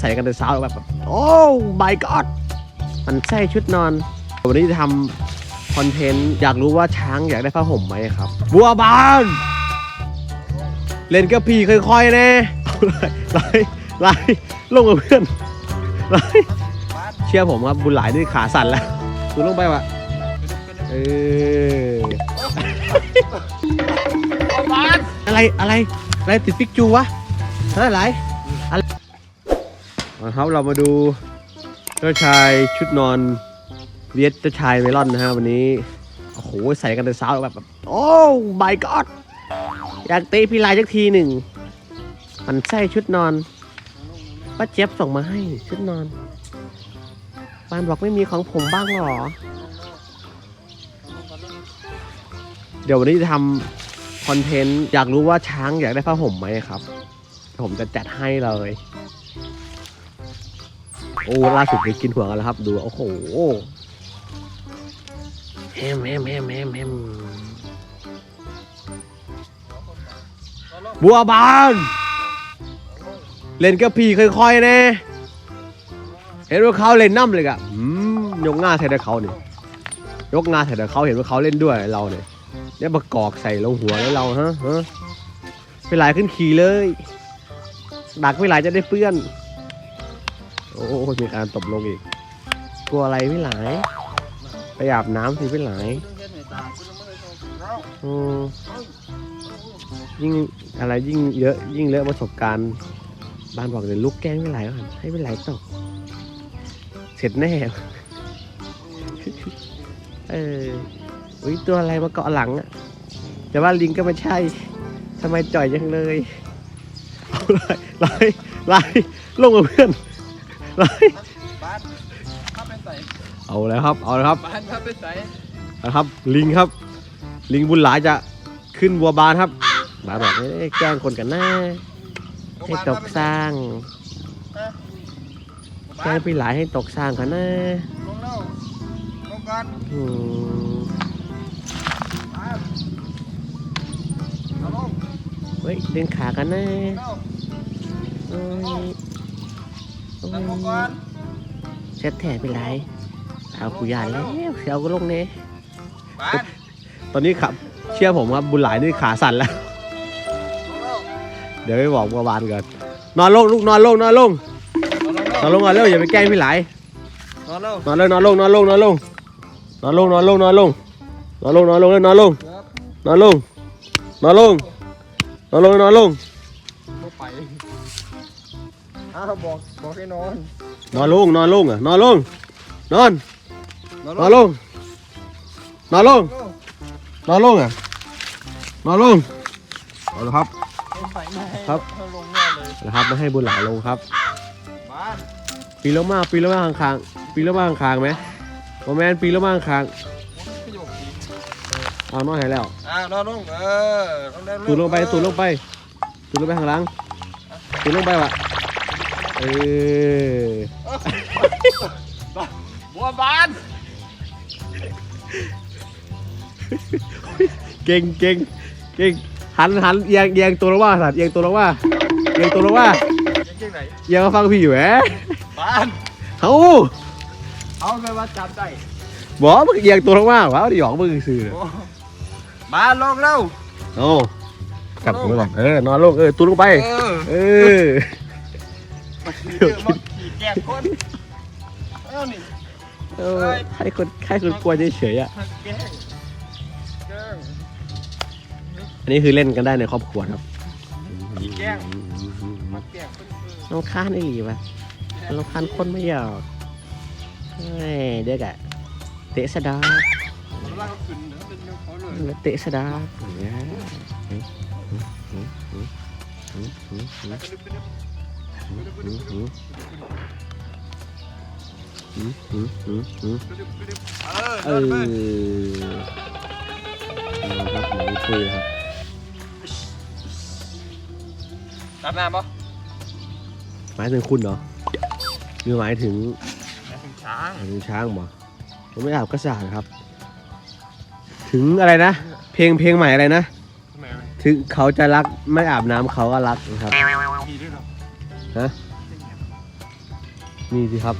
ใส่กันแต่เช้าแบบโอ้ my god มันใส่ชุดนอน วันนี้จะทำคอนเทนต์อยากรู้ว่าช้างอยากได้ผ้าห่มไหมครับ บัวบาน เล่นกับพี่ค่อยๆแน่ไล่ไล่ลงกับเพื่อนไล่เชื่อผมครับบุญหลายนี่ขาสั่นแล้วดูลงไปวะเอออะไรอะไรอะไรติดปิกจูวะอะไร อะครับเรามาดูเจ้าชายชุดนอนเวียดเจ้าชายเมลอนนะฮะวันนี้โอ้โหใส่กันแต่เช้าแบบแบบโอ้ my god อยากเตะพี่ลายสักทีหนึ่งมันใส่ชุดนอนป้าเจี๊ยบส่งมาให้ชุดนอนปานบอกไม่มีของผมบ้างหรอ เดี๋ยววันนี้จะทำคอนเทนต์อยากรู้ว่าช้างอยากได้ผ้าห่มไหมครับ ผมจะจัดให้เลย โอ้ล่าสุดไปกินหัวกันแล้วครับ ดูโอ้โหแฮมแฮมแฮมแฮมแฮมบัวบานเล่นกับพี่ค่อยๆแน่เห็นว่าเขาเล่นน้ำเลยอะอืมยกหน้าใส่แต่เขาเนี่ยยกหน้าใส่แต่เขาเห็นว่าเขาเล่นด้วยเราเนี่ยเนี่ยมากอกใส่ลงหัวแล้วเราฮะฮะไปหลายขึ้นขี่เลยดักไม่หลายจะได้เปื้อน โอ้มีการตบลงอีก กลัวอะไรไม่หลาย ไปอาบน้ำสิไม่หลายอืมยิ่งอะไรยิ่งเยอะยิ่งเลอะประสบการณ์บ้านบอกเดี๋ยวลุกแกล้งไม่หลายก่อนให้ไม่หลายตก เสร็จแน่ เอออุ้ยตัวอะไรมาเกาะหลังอะแต่ว่าลิงก็ไม่ใช่ทำไมจ่อยยังเลยเอาไล่ไล่ไล่ลงกับเพื่อน บ้านข้าไปใส่เอาแล้วครับ เอาแล้วครับบ้านข้าไปใส่นะครับ ลิงครับ ลิงบุญหลายจะขึ้นบัวบานครับบาบอกให้แกล้งคนกันหน้าให้ตกสร้างแกล้งพี่หลายให้ตกสร้างกันหน้าลงแล้วลงกันอืมเอาลงเฮ้ยดึงขากันหน้าเอาเอ้ย เช็ดแถไปไรเอากูยานแล้วเสียวก็ลงเนี่ยบ้านตอนนี้ขับ เชื่อผมครับบุญหลายนี่ขาสั่นแล้วลงแล้วเดี๋ยวไปบอกบัวบานก่อนนอนลงลูกนอนลงนอนลงเอาลงนอนลงก่อนเร็วอย่าไปแกล้งพี่หลายนอนแล้วนอนเลยนอนลงนอนลงนอนลงนอนลงนอนลงนอนลงนอนลงนอนลงเลยนอนลงครับนอนลงนอนลงนอนลงนอนลงลงไปอ้าว บอกบอกให้นอน นอนลงนอนลงอะนอนลงนอนนอนนอนลงนอนลงนอนลงอะนอนลงเอาละครับลงไปไม่ให้ครับเอาลงแน่เลยเอาละครับไม่ให้บุญหลายลงครับบ้านปีนลงมาปีนลงมาข้างๆปีนลงมาข้างๆไหมโมแมนปีนลงมาข้างขยบดีๆเอานอนให้แล้วอ่านอนลงเออลงได้ตูดลงไปตูดลงไปตูดลงไปข้างหลังตูดลงไปวะ เออบัวบานเก่งเก่งเก่งหันหันเอียงเอียงตัวลงว่าสัตว์เอียงตัวลงว่าเอียงตัวลงว่ายังเก่งไหนเอียงมาฟังพี่อยู่แหมบ้านเอ้าเอาไปว่าจับได้บอกมึงเอียงตัวลงว่าว้าวดิหยอกมึงซื่อโอ้บ้านลงแล้วโอ้กลับหัวหลังเออนอนลงเออตัวลงไป เออ เดี๋ยวขี่แกคนเอ้านี่เออให้คนให้คนกลัวเฉยๆอะ หักแกงแกง อันนี้คือเล่นกันได้ในครอบครัวครับขี่แกล้งมาแกล้งคนอื่นน้องค้านไอ้หลีวะน้องค้านคนไม่หยอกเฮ้ยเด็กอะเตะสะดาแล้วลากเขาขึ้นเดี๋ยวเป็นเรื่องเขาเลยเตะสะดาอย่างเงี้ย แล้วก็ดึบไปดึบหืมหืมหืมหืมหืมหืมหืมไปดึบไปดึบเออ เออครับหมูคุยครับอาบน้ำปะหมายถึงคุณเหรอหรือหมายถึงมาถึงช้างหมายถึงช้างบ่ผมไม่อาบกระสานครับ ถึงอะไรนะ เพลงเพลงใหม่อะไรนะ ถึงเขาจะรักไม่อาบน้ำเขาก็รักนะครับ นี่สิครับ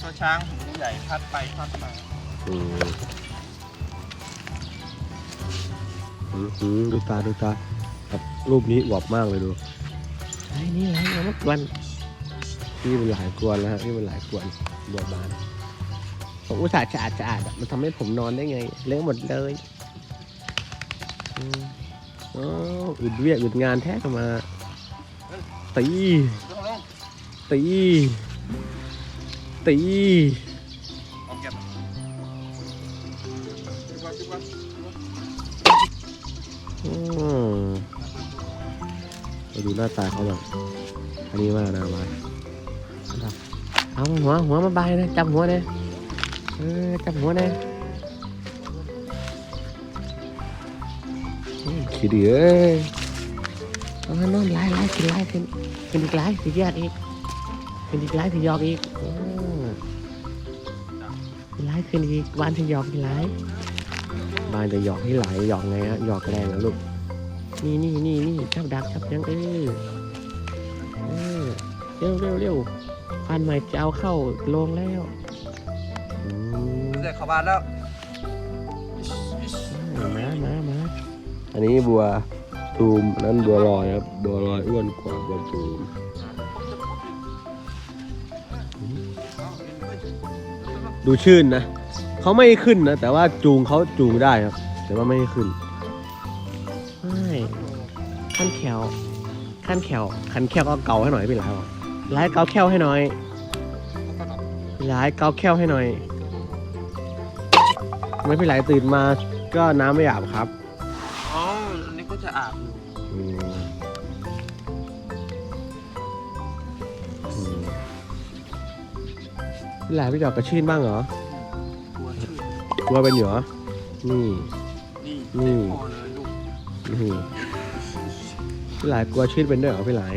ตัวช้างหูใหญ่พัดไปพัดมาอืมอืมอืมดูตาดูตาครับรูปนี้หวบมากเลยดูไอ้นี่อะไรนะมันนี่มันหลายกวนแล้วฮะนี่มันหลายกวนบวบบานผมอุตส่าห์จะอาดจะอาดอะมันทำให้ผมนอนได้ไง เละหมดเลยอืมอ๋ออึดเวียกอึดงานแท้ก็มา ตี ตี ตีเอาดูหน้าตาเขาหน่อยอันนี้มากนะมาเอาหัวหัวมาบายนะจับหัวเลยเออจับหัวเลยอืมขี้เดือ เอามานอนไล่ไล่ขึ้นไล่ขึ้นขึ้นอีกไล่สิแยกอีกขึ้นอีกไล่สิหยอกอีกอืมไล่ขึ้นอีกวานสิหยอกอีกไล่บานจะหยอกให้ไหลหยอกไงฮะหยอกแรงนะลูกนี่นี่นี่นี่จับดักจับยังเออเออเร็วเร็วเร็วฟันใหม่จะเอาเข้าลงแล้วอืมเด็กเข้าบ้านแล้วมามามาอันนี้บัว ตูมนั้นบัวลอยครับบัวลอยอ้วนกว่าบัวตูมดูชื่นนะเขาไม่ขึ้นนะ แต่ว่าจูงเขาจูงได้ครับ แต่ว่าไม่ขึ้นไม่ขั้นแขวขั้นแขวขันแขวก็เกาให้หน่อยพี่หลายบอกหลายเกาแขวให้หน่อยหลายเกาแขวให้หน่อยไม่พี่หลายตื่นมาก็น้ำไม่อาบครับ หลาพี่จอกกระชื่นบ้างเหรอกลัวชื่อกลัวเป็นอยู่เหรอ นี่ นี่นี่พอเลยลูกนี่พี่หลายกลัวชื่นเป็นด้วยเหรอพี่หลาย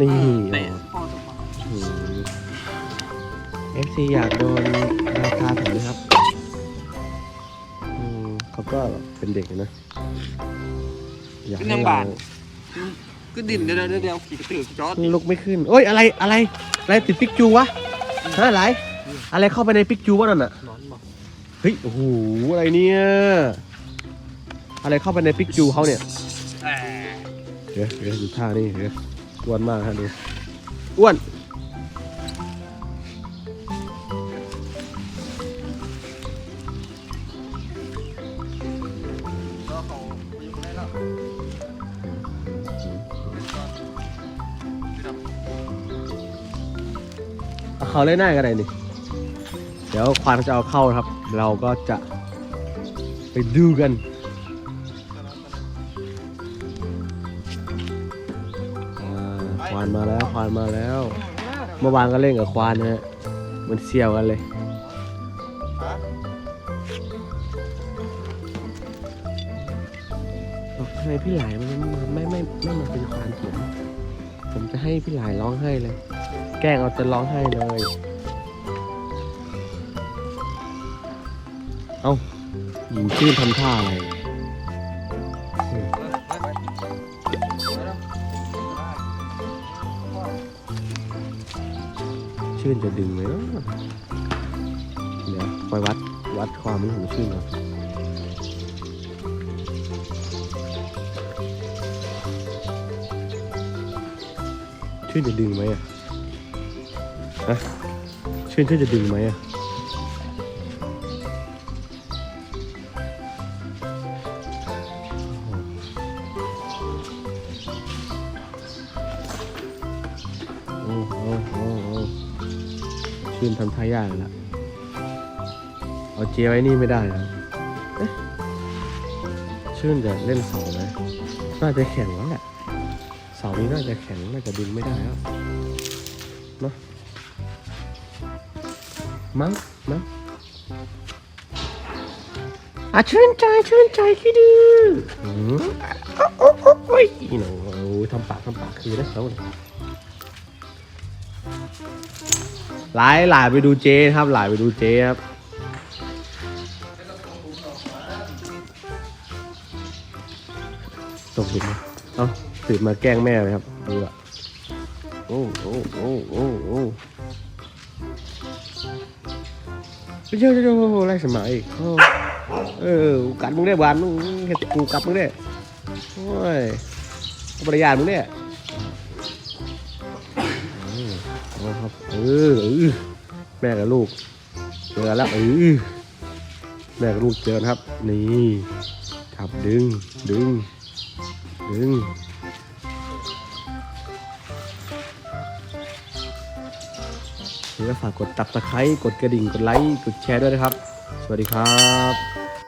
นี่เตะพ่อจะมาเอฟซีอยากโดนราคาผมนะครับอืมเขาก็เป็นเด็กนะ อยากให้เราก็ดิ่นเดี๋ยวเดี๋ยวเดี๋ยวขี่กระตือจอดลุกไม่ขึ้นโอ้ยอะไรอะไรอะไรติดปิกจูวะฮะอะไรอะไรเข้าไปในปิกจูวะนั่นอะนอนบอกเฮ้ยโอ้โหอะไรเนี่ยอะไรเข้าไปในปิกจูเขาเนี่ยแหมเดี๋ยวเดี๋ยวดูท่านี่เดี๋ยวอ้วนมากฮะดูอ้วน เอาเขาเล่นหน้ากันไหนนี่ เดี๋ยวควานจะเอาเข้าครับ เราก็จะไปดูกัน ควานมาแล้วควานมาแล้ว เมื่อวานก็เล่นกับควานนะฮะ มันเสี่ยวกันเลยบอกทำไมพี่หลายมันไม่ไม่ไม่มาเป็นควานผม ผมจะให้พี่หลายร้องไห้เลย ล้งเอาจะร้องไห้เลย เอาหญิงชื่นทำท่าอะไร ชื่นจะดึงไหมนะเดี๋ยวคอยวัดวัดความมันของชื่นก่อนชื่นจะดึงไหมอะ ฮะชื่นชื่นจะดึงไหมอะโอ้โหชื่นทำท่ายากแล้วเอาเจียไว้นี่ไม่ได้แล้วเอ๊ะชื่นจะเล่นเสาไหมน่าจะแข็งแล้วแหละเสานี้น่าจะแข็งน่าจะดึงไม่ได้แล้วเนาะ มั้งมั้งอะชื่นใจชื่นใจคิดดื้ออืมโอ้โอ้โอ้โอ้ยอีหนูโอ้ยทำปากทำปากคือนะเขาเนี่ยหลายหลายไปดูเจครับหลายไปดูเจครับตกหลุมไหมเอ้าตื่นมาแกล้งแม่เลยครับดูอะโอ้โอ้โอ้โอ้โอ้ เจ้าเจ้าเจ้าไล่สมัยอีกโอ้เออกัดมึงได้บานมึงเห็ดกูกลับมึงได้โอ้ยบริยานมึงเนี่ยครับเออแม่กับลูกเจอแล้วเออแม่กับลูกเจอครับ นี่ครับดึงดึงดึง ก็ฝากกดตับตะไคร้กดกระดิ่ง กดไลค์ กดแชร์ด้วยนะครับ สวัสดีครับ